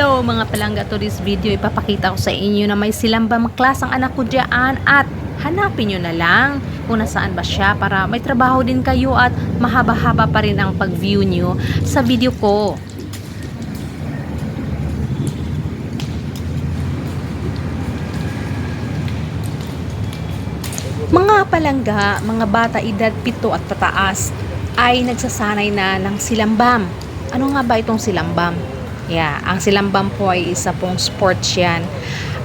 Hello mga palangga to this video ipapakita ko sa inyo na may silambang klasang anak ko dyan at hanapin nyo na lang kung nasaan ba siya para may trabaho din kayo at mahaba-haba pa rin ang pag-view nyo sa video ko. Mga palangga, mga bata edad pito at pataas ay nagsasanay na ng silambam. Ano nga ba itong silambam? Yeah, ang silambam po ay isa pong sports yan.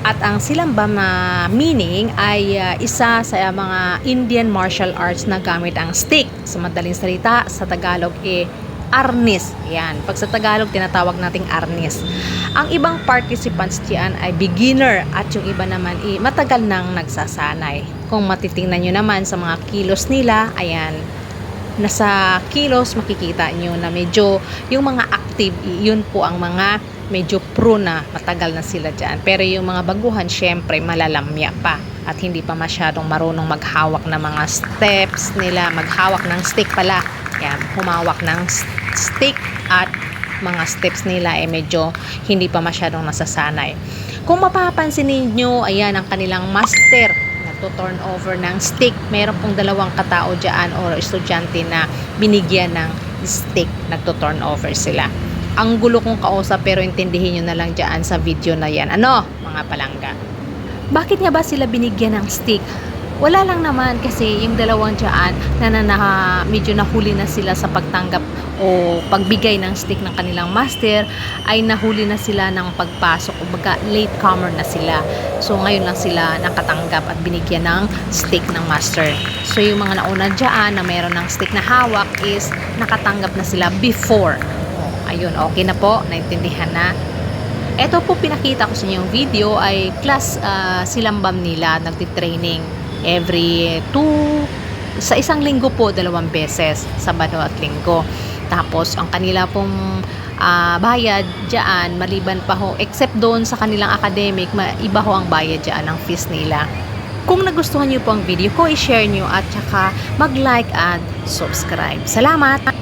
At ang silambam na meaning ay uh, isa sa mga Indian martial arts na gamit ang stick. Sa madaling salita, sa Tagalog eh, arnis. Yan. Pag sa Tagalog, tinatawag nating arnis. Ang ibang participants diyan ay beginner at yung iba naman eh, matagal nang nagsasanay. Kung matitingnan nyo naman sa mga kilos nila, ayan, nasa kilos makikita nyo na medyo yung mga active, yun po ang mga medyo pro na matagal na sila dyan. Pero yung mga baguhan, syempre malalamya pa at hindi pa masyadong marunong maghawak ng mga steps nila, maghawak ng stick pala. Yan, humawak ng stick at mga steps nila ay medyo hindi pa masyadong nasasanay. Kung mapapansin ninyo, ayan ang kanilang master nagto-turn over ng stick. Meron pong dalawang katao dyan o estudyante na binigyan ng stick. Nagto-turn over sila. Ang gulo kong kausap pero intindihin nyo na lang dyan sa video na yan. Ano, mga palangga? Bakit nga ba sila binigyan ng stick? Wala lang naman kasi yung dalawang dyan na, na, na medyo nahuli na sila sa pagtanggap o pagbigay ng stick ng kanilang master ay nahuli na sila ng pagpasok o baga late comer na sila. So ngayon lang sila nakatanggap at binigyan ng stick ng master. So yung mga nauna dyan na meron ng stick na hawak is nakatanggap na sila before. Oh, ayun, okay na po, naintindihan na. Ito po pinakita ko sa inyo yung video ay class ah, silambam nila, nagtitraining every two, sa isang linggo po, dalawang beses, Sabado at Linggo. Tapos, ang kanila pong ah, bayad dyan, maliban pa ho, except doon sa kanilang academic, iba ho ang bayad dyan, ang fees nila. Kung nagustuhan niyo po ang video ko, i-share niyo at saka mag-like at subscribe. Salamat!